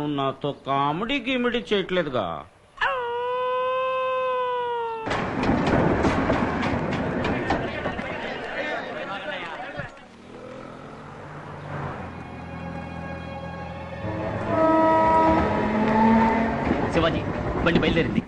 నువ్వు నాతో కామెడీ గిమిడీ చేయట్లేదుగా. శివాజీ బండి బయలుదేరింది.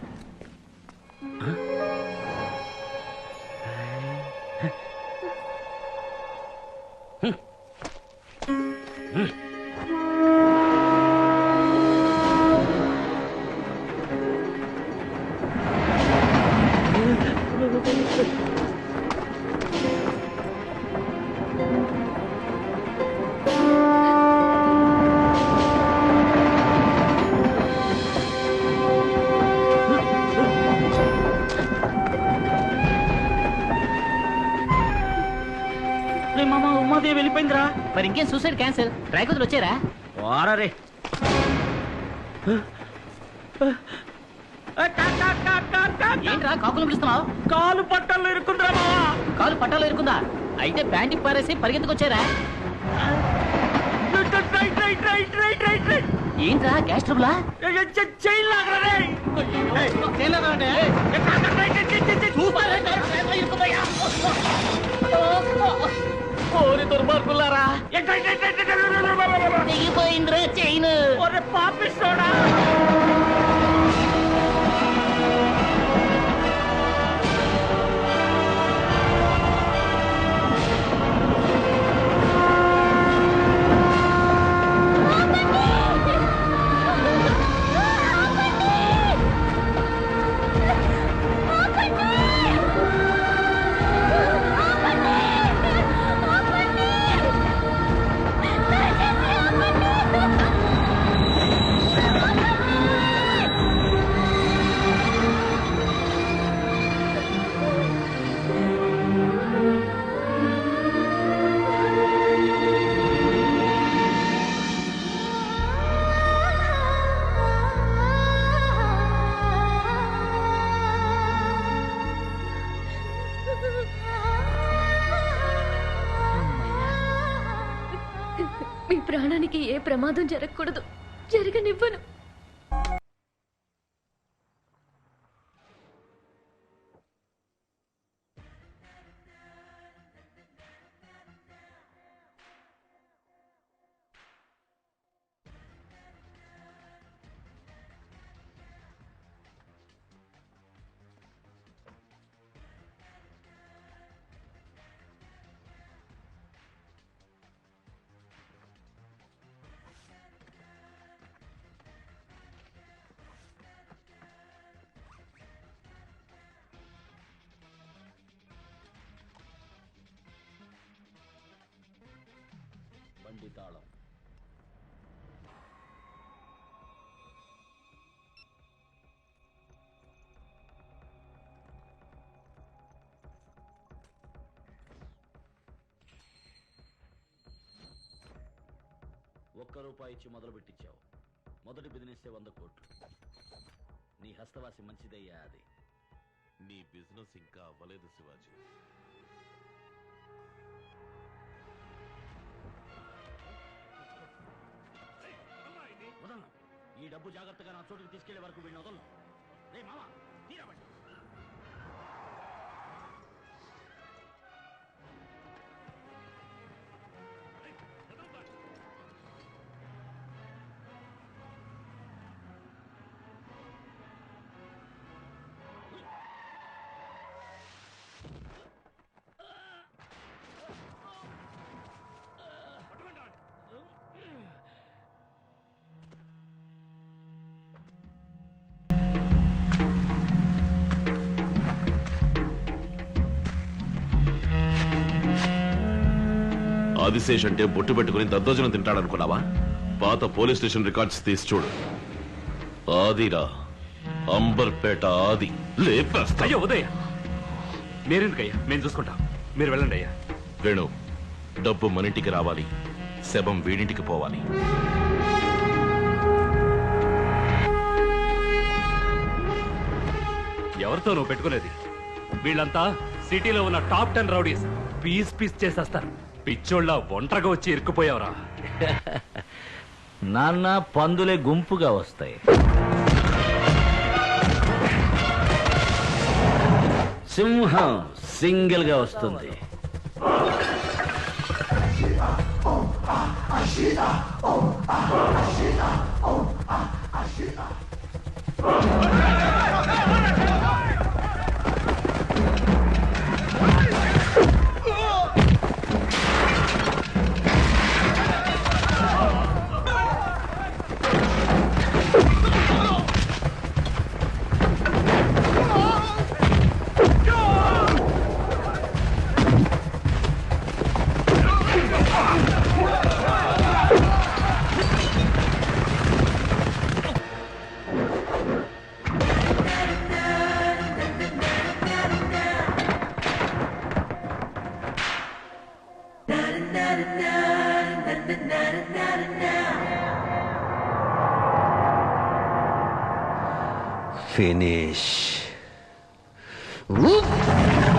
మరి ఇంకేం సూసైడ్ క్యాన్సిల్ రైతులు వచ్చారా? వారా రే. ఏంట్రా కాకులు పిలుస్తున్నావు కాలు పట్టల్లో ఇరుకుందిరా మావా కాలు పట్టాలో ఇరుకుందా అయితే ప్యాంటుకి పారేసి పరిగెత్తుకొచ్చారా right right right right right right ఏంట్రా గ్యాస్ ట్రబులా? చైన్ లాగరా రే. ఓరి దుర్మార్గులారా దిగిపోయిందిరా చైన్ పాపిస్తోడా ప్రాణానికి ఏ ప్రమాదం జరగకూడదు. జరగనివ్వను. బండి తాళం ఒక్క రూపాయి ఇచ్చి మొదలు పెట్టించావు. మొదటి బిజినెస్ వంద కోట్లు. నీ హస్తవాసి మంచిదయ్యా అది. నీ బిజినెస్ ఇంకా అవ్వలేదు శివాజీ. డబ్బు జాగ్రత్తగా నా చోటుకి తీసుకెళ్ళే వరకు వీళ్ళని వదలను. రే మామ తీరబండి ఆదిశేష్ అంటే బొట్టు పెట్టుకుని దద్దోజనం తింటాడనుకున్నావా? పాత పోలీస్ స్టేషన్ రికార్డ్స్ తీసి చూడు. ఆదిరా అంబర్పేట ఆది. లేపేస్తా. అయ్యో ఉదయ్ మీరెందుకయ్యా? మేము చూసుకుంటాం. మీరు వెళ్ళండి అయ్యా. వేణు డబ్బు మనింటికి రావాలి. శవం వీడింటికి పోవాలి. ఎవరితో నువ్వు పెట్టుకునేది? వీళ్ళంతా సిటీలో ఉన్న top ten rowdies. Piece piece చేసేస్తారు. పిచ్చోళ్ళ ఒంటరిగా వచ్చి ఇరుక్కుపోయావరా. నాన్న పందులే గుంపుగా వస్తాయి. సింహం సింగిల్గా వస్తుంది. finish. Whoop!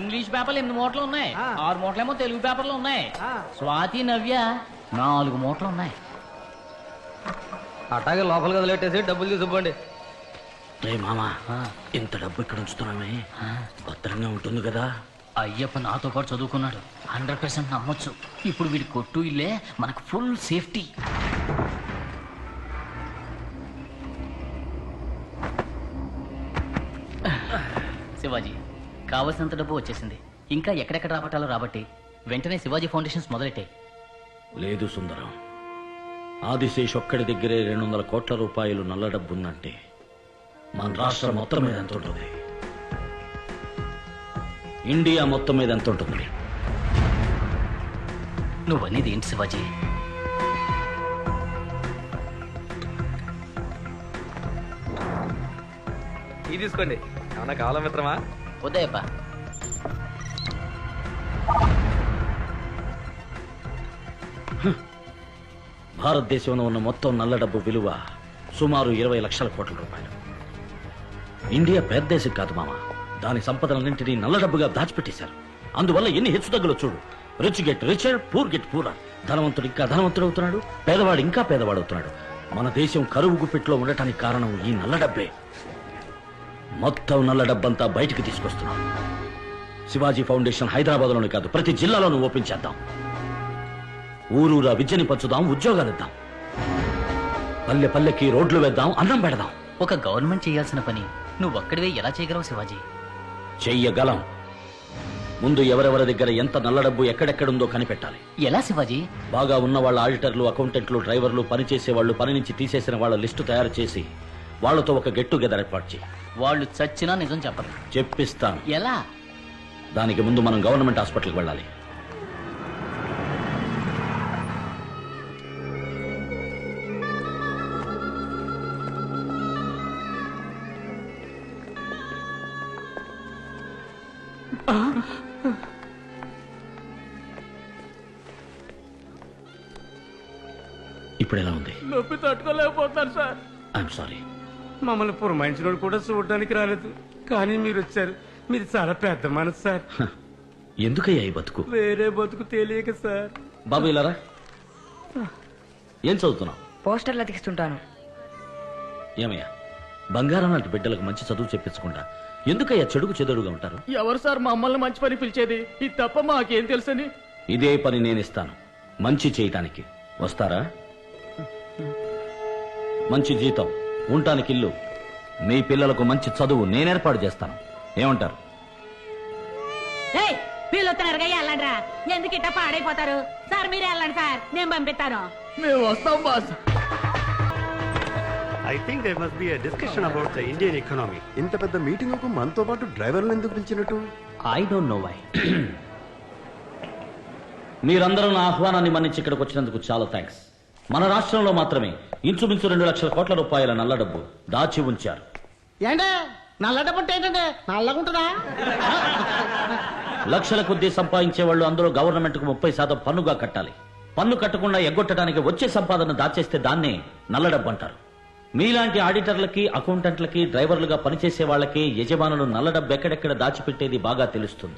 ఇంగ్లీష్ పేపర్లు ఎనిమిది మూటలు ఉన్నాయి? ఆరు మూటలేమో తెలుగు పేపర్లు ఉన్నాయి. స్వాతి నవ్య నాలుగు మూటలు ఉన్నాయి. అట్టాగే లోపల వదిలేట్టేసి డబ్బులు తీసుకోండి రే మామా ఇంత డబ్బు ఇక్కడ ఉంచుతున్నామే. భద్రంగా ఉంటుంది కదా. అయ్యప్ప నాతో పాటు చదువుకున్నాడు. హండ్రెడ్ పర్సెంట్ నమ్మొచ్చు. ఇప్పుడు వీడి కొట్టు ఇల్లే మనకు ఫుల్ సేఫ్టీ. శివాజీ కావలసినంత డబ్బు వచ్చేసింది. ఇంకా ఎక్కడెక్కడ రాబట్టాలో రాబట్టి వెంటనే శివాజీ ఫౌండేషన్స్ మొదలెట్టాయి లేదు సుందరం. ఆదిశేష్ ఒక్కడి దగ్గరే రెండు వందల కోట్ల రూపాయలు నల్ల డబ్బు ఉందంటే మన రాష్ట్రం మొత్తం మీద ఎంత ఉంటుంది ఇండియా మొత్తం మీద ఎంత ఉంటుంది నువ్వనేది ఏంటి శివాజీ? ఇది తీసుకోండి. ఏమన్నా కావాలా మిత్రమా? వద్దయ్యప్ప భారతదేశంలో ఉన్న మొత్తం నల్ల డబ్బు విలువ సుమారు ఇరవై లక్షల కోట్ల రూపాయలు. ఇండియా పెద్ద దేశం కాదు మామ. దాని సంపదలన్నింటినీ నల్ల డబ్బుగా దాచిపెట్టేశారు. అందువల్ల ఎన్ని హెచ్చుతగ్గులు చూడు. Rich get richer poor get poor ధనవంతుడు ఇంకా ధనవంతుడు అవుతున్నాడు. పేదవాడు ఇంకా పేదవాడు అవుతున్నాడు. మన దేశం కరువు గుప్పిట్లో ఉండటానికి కారణం ఈ నల్ల డబ్బే. మొత్తం నల్ల డబ్బంతా బయటికి తీసుకొస్తున్నాం. శివాజీ ఫౌండేషన్ హైదరాబాద్లోనే కాదు ప్రతి జిల్లాలోనూ ఓపెన్ చేద్దాం. ఊరూరా విద్యని పంచుదాం ఉద్యోగాలు ఇద్దాం. పల్లె పల్లెకి రోడ్లు వేద్దాం అన్నం పెడదాం. ఒక గవర్నమెంట్ చేయాల్సిన పని నువ్వు ఒక్కడివే ఎలా చేయగలవు శివాజీ? చెయ్యగలం. ముందు ఎవరెవరి దగ్గర ఎంత నల్ల డబ్బు ఎక్కడెక్కడుందో కనిపెట్టాలి. ఎలా శివాజీ? బాగా ఉన్న వాళ్ళ ఆడిటర్లు అకౌంటెంట్లు డ్రైవర్లు పనిచేసే వాళ్ళు పని నుంచి తీసేసిన వాళ్ళ లిస్టు తయారు చేసి వాళ్ళతో ఒక గెట్ టుగెదర్ ఏర్పాటు చేయి. వాళ్ళు చచ్చినా నిజం చెప్పరు. చెప్పిస్తాను. ఎలా? దానికి ముందు మనం గవర్నమెంట్ హాస్పిటల్కి వెళ్ళాలి. ఇప్పుడు ఎలా ఉంది? నొప్పి తట్టుకోలేకపోతున్నాను సార్. ఐఎమ్ సారీ మమ్మల్ని పురమాయించిన కూడా చూడడానికి రాలేదు. కానీ మీరు వచ్చారు మీరు చాలా పెద్ద మనసు సార్. ఎందుకయ్యా ఈ బతుకు? వేరే బతుకు తెలియక సార్. బాబు ఇలారా? ఏం చదువుతున్నావు? పోస్టర్లు అతికిస్తుంటాను. ఏమయ్యా? బంగారం లాంటి బిడ్డలకు మంచి చదువు చెప్పించకుండా ఎందుకయ్యా చెడుకు చెదడుగా ఉంటారు? ఎవరు సార్ మమ్మల్ని మంచి పని పిలిచేది? ఇది తప్ప మాకేం తెలుసని? ఇదే పని నేను ఇస్తాను. మంచి చేయటానికి. వస్తారా? మంచి జీతం. ఉండటానికి ఇల్లు మీ పిల్లలకు మంచి చదువు నేను ఏర్పాటు చేస్తాను. ఏమంటారు? పిల్ల చూస్తున్నారుగా వెళ్ళండి ఎందుకు ఇట్ట పాడైపోతారు? సార్ మీరు వెళ్ళండి సార్. నేను పంపిస్తాను. I think there must be a discussion about the Indian economy. ఇంత పెద్ద మీటింగ్కు మనతో పాటు డ్రైవర్లు ఎందుకు పిలిచినట్టు? ఐ డోంట్ నో వై మీరందరూ నా ఆహ్వానాన్ని మన్నించి ఇక్కడికి వచ్చినందుకు చాలా థ్యాంక్స్ మన రాష్ట్రంలో మాత్రమే ఇంచుమించు రెండు లక్షల కోట్ల రూపాయల నల్ల డబ్బు దాచి ఉంచారు. ఏంటే? నల్ల డబ్బు ఏంటంటే? నల్లగుంటుందా? లక్షల కొద్దీ సంపాదించే వాళ్ళు అందరూ గవర్నమెంట్కు ముప్పై శాతం పన్నుగా కట్టాలి. పన్ను కట్టకుండా ఎగ్గొట్టడానికి వచ్చే సంపాదన దాచేస్తే దాన్నే నల్ల డబ్బు అంటారు. మీలాంటి ఆడిటర్లకి అకౌంటెంట్లకి డ్రైవర్లుగా పనిచేసే వాళ్ళకి యజమానులు నల్ల డబ్బు ఎక్కడెక్కడ దాచిపెట్టేది బాగా తెలుస్తుంది.